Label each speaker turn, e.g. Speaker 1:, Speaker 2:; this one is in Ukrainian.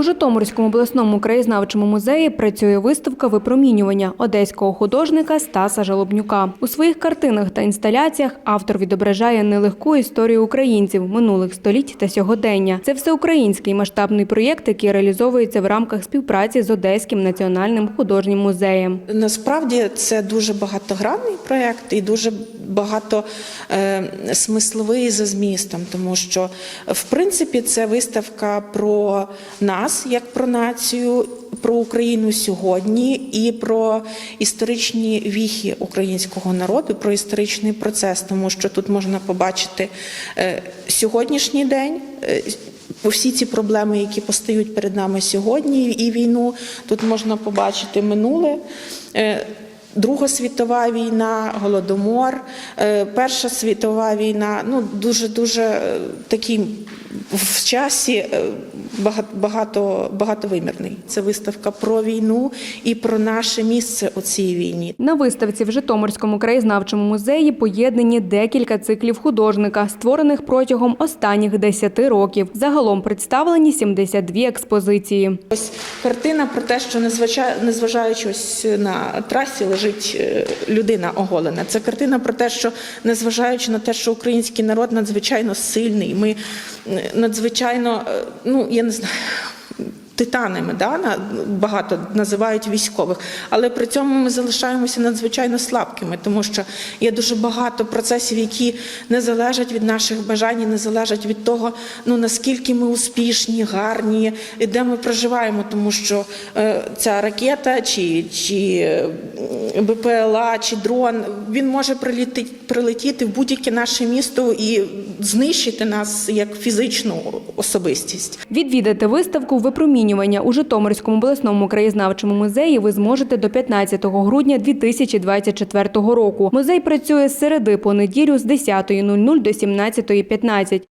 Speaker 1: У Житомирському обласному краєзнавчому музеї працює виставка випромінювання одеського художника Стаса Жалобнюка. У своїх картинах та інсталяціях автор відображає нелегку історію українців минулих століть та сьогодення. Це всеукраїнський масштабний проєкт, який реалізовується в рамках співпраці з Одеським національним художнім музеєм.
Speaker 2: Насправді це дуже багатогранний проєкт і дуже багато е, смисловий за змістом, тому що в принципі це виставка про нас як про націю, про Україну сьогодні і про історичні віхи українського народу, про історичний процес, тому що тут можна побачити е, сьогоднішній день. е, всі ці проблеми, які постають перед нами сьогодні, і війну, тут можна побачити минуле. Е, Друга світова війна, голодомор, е, Перша світова війна. Ну дуже дуже такий в часі е, багато багатовимірний. Це виставка про війну і про наше місце у цій війні.
Speaker 1: На виставці в Житомирському краєзнавчому музеї поєднані декілька циклів художника, створених протягом останніх 10 років. Загалом представлені 72 експозиції.
Speaker 2: Ось картина про те, що незважаючи ось на трасі лежить е, людина оголена. Це картина про те, що незважаючи на те, що український народ надзвичайно сильний, ми е, надзвичайно, е, ну я не знаю. Титанами да, багато називають військових, але при цьому ми залишаємося надзвичайно слабкими, тому що є дуже багато процесів, які не залежать від наших бажань, не залежать від того, ну наскільки ми успішні, гарні, і де ми проживаємо, тому що е, ця ракета, чи, чи е, БПЛА, чи дрон, він може прилетіти, прилетіти в будь-яке наше місто і знищити нас як фізичну особистість.
Speaker 1: Відвідати виставку випромінювання у Житомирському обласному краєзнавчому музеї ви зможете до 15 грудня 2024 року. Музей працює з середи по неділю з 10.00 до 17.15.